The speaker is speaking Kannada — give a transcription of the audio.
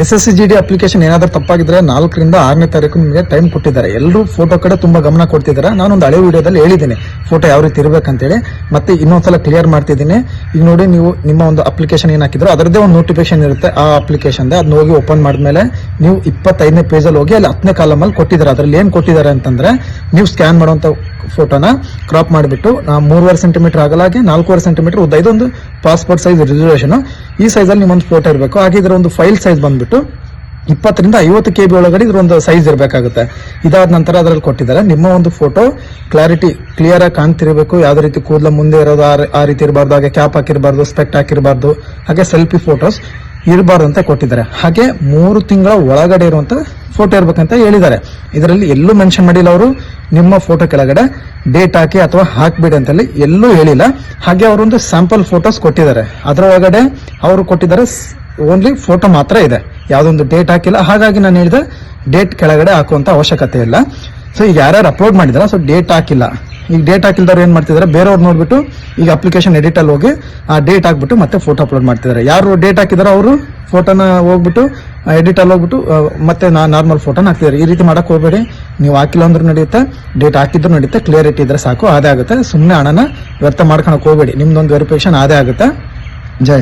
S S G D application ಏನಾದ್ರೂ ತಪ್ಪಾಗಿದ್ರೆ ನಾಲ್ಕರಿಂದ ಆರನೇ ತಾರೀಕು ನಿಮಗೆ ಟೈಮ್ ಕೊಟ್ಟಿದ್ದಾರೆ. ಎಲ್ಲರೂ ಫೋಟೋ ಕಡೆ ತುಂಬಾ ಗಮನ ಕೊಡ್ತಿದ್ದಾರೆ. ನಾನೊಂದು ಹಳೆ ವಿಡಿಯೋದಲ್ಲಿ ಹೇಳಿದ್ದೀನಿ ಫೋಟೋ ಯಾವ ರೀತಿ ಇರಬೇಕಂತೇಳಿ. ಮತ್ತೆ ಇನ್ನೊಂದ್ಸಲ ಕ್ಲಿಯರ್ ಮಾಡ್ತಿದ್ದೀನಿ. ಈಗ ನೋಡಿ ನೀವು ನಿಮ್ಮ ಒಂದು ಅಪ್ಲಿಕೇಶನ್ ಏನ್ ಹಾಕಿದ್ರು ಅದರದ್ದೇ ಒಂದು ನೋಟಿಫಿಕೇಶನ್ ಇರುತ್ತೆ ಆ ಅಪ್ಲಿಕೇಶನ್ ಅದನ್ನ ಹೋಗಿ ಓಪನ್ ಮಾಡಿದ್ಮೇಲೆ ನೀವು ಇಪ್ಪತ್ತೈದನೇ ಪೇಜಲ್ಲಿ ಹೋಗಿ ಅಲ್ಲಿ ಹತ್ತನೇ ಕಾಲಮಲ್ಲಿ ಕೊಟ್ಟಿದ್ದಾರೆ. ಅದರಲ್ಲಿ ಏನು ಕೊಟ್ಟಿದ್ದಾರೆ ಅಂತಂದ್ರೆ, ನೀವು ಸ್ಕ್ಯಾನ್ ಮಾಡುವಂತ ಫೋಟೋನ ಕ್ರಾಪ್ ಮಾಡಿಬಿಟ್ಟು ಮೂರುವರೆ ಸೆಂಟಿಮೀಟರ್ ಆಗಲಾಗಿ ನಾಲ್ಕೂವರೆ ಸೆಂಟಿಮೀಟರ್ ಉದ್ದ. ಇದೊಂದು ಪಾಸ್ಪೋರ್ಟ್ ಸೈಜ್ ರಿಸರ್ವೇಷನ್ ಈ ಸೈಜಲ್ಲಿ ನಿಮ್ಮೊಂದು ಫೋಟೋ ಇರಬೇಕು. ಹಾಗೆ ಇದರ ಒಂದು ಫೈಲ್ ಸೈಜ್ ಬಂದ್ಬಿಟ್ಟು ಇಪ್ಪತ್ತರಿಂದ ಐವತ್ತು ಕೆ ಬಿ ಒಳಗಡೆ ಇದ್ರ ಒಂದು ಸೈಜ್ ಇರಬೇಕಾಗುತ್ತೆ. ಇದಾದ ನಂತರ ಅದರಲ್ಲಿ ಕೊಟ್ಟಿದ್ದಾರೆ. ನಿಮ್ಮ ಒಂದು ಫೋಟೋ ಕ್ಲಾರಿಟಿ ಕ್ಲಿಯರ್ ಆಗಿ ಕಾಣ್ತಿರಬೇಕು. ಯಾವುದೇ ರೀತಿ ಕೂದಲ ಮುಂದೆ ಇರೋದು, ಆ ರೀತಿ ಇರಬಾರ್ದು. ಹಾಗೆ ಕ್ಯಾಪ್ ಹಾಕಿರಬಾರ್ದು ಸ್ಪೆಕ್ಟ್ ಹಾಕಿರಬಾರ್ದು. ಹಾಗೆ ಸೆಲ್ಫಿ ಫೋಟೋಸ್ ಇರಬಾರ್ದು ಅಂತ ಕೊಟ್ಟಿದ್ದಾರೆ. ಹಾಗೆ ಮೂರು ತಿಂಗಳ ಒಳಗಡೆ ಇರುವಂತ ಫೋಟೋ ಇರಬೇಕಂತ ಹೇಳಿದ್ದಾರೆ. ಇದರಲ್ಲಿ ಎಲ್ಲೂ ಮೆನ್ಷನ್ ಮಾಡಿಲ್ಲ ಅವರು. ನಿಮ್ಮ ಫೋಟೋ ಕೆಳಗಡೆ ಡೇಟ್ ಹಾಕಿ ಅಥವಾ ಹಾಕ್ಬಿಡಿ ಅಂತಲ್ಲಿ ಎಲ್ಲೂ ಹೇಳಿಲ್ಲ. ಹಾಗೆ ಅವರೊಂದು ಸ್ಯಾಂಪಲ್ ಫೋಟೋಸ್ ಕೊಟ್ಟಿದ್ದಾರೆ. ಅದರ ಒಳಗಡೆ ಅವರು ಕೊಟ್ಟಿದ್ದಾರೆ ಓನ್ಲಿ ಫೋಟೋ ಮಾತ್ರ ಇದೆ. ಯಾವುದೊಂದು ಡೇಟ್ ಹಾಕಿಲ್ಲ. ಹಾಗಾಗಿ ನಾನು ಹೇಳಿದೆ ಡೇಟ್ ಕೆಳಗಡೆ ಹಾಕುವಂತ ಅವಶ್ಯಕತೆ ಇಲ್ಲ. ಸೊ ಈಗ ಯಾರ್ಯಾರು ಅಪ್ಲೋಡ್ ಮಾಡಿದಾರ ಸೊ ಡೇಟ್ ಹಾಕಿಲ್ಲ. ಈಗ ಡೇಟ್ ಹಾಕಿಲ್ದವ್ರು ಏನು ಮಾಡ್ತಿದ್ದಾರೆ? ಬೇರೆಯವ್ರು ನೋಡ್ಬಿಟ್ಟು ಈಗ ಅಪ್ಲಿಕೇಶನ್ ಎಡಿಟ್ ಅಲ್ಲಿ ಹೋಗಿ ಆ ಡೇಟ್ ಹಾಕ್ಬಿಟ್ಟು ಮತ್ತೆ ಫೋಟೋ ಅಪ್ಲೋಡ್ ಮಾಡ್ತಿದ್ದಾರೆ. ಯಾರು ಡೇಟ್ ಹಾಕಿದಾರೋ ಅವರು ಫೋಟೋನ ಹೋಗ್ಬಿಟ್ಟು ಎಡಿಟ್ ಅಲ್ಲಿ ಹೋಗ್ಬಿಟ್ಟು ಮತ್ತೆ ನಾ ನಾರ್ಮಲ್ ಫೋಟೋನ ಹಾಕ್ತಿದ್ದಾರೆ. ಈ ರೀತಿ ಮಾಡಕ್ ಹೋಗ್ಬೇಡಿ. ನೀವು ಹಾಕಿಲ್ಲ ಅಂದ್ರೂ ನಡೆಯುತ್ತೆ. ಡೇಟ್ ಹಾಕಿದ್ರು ನಡೆಯುತ್ತೆ. ಕ್ಲಿಯರಿಟಿ ಇದ್ರೆ ಸಾಕು. ಅದೇ ಆಗುತ್ತೆ. ಸುಮ್ಮನೆ ಹಣನ ವ್ಯರ್ಥ ಮಾಡ್ಕೊಳಕ್ ಹೋಗ್ಬೇಡಿ. ನಿಮ್ದೊಂದು ವೆರಿಫಿಕೇಶನ್ ಅದೇ ಆಗುತ್ತೆ. ಜೈ.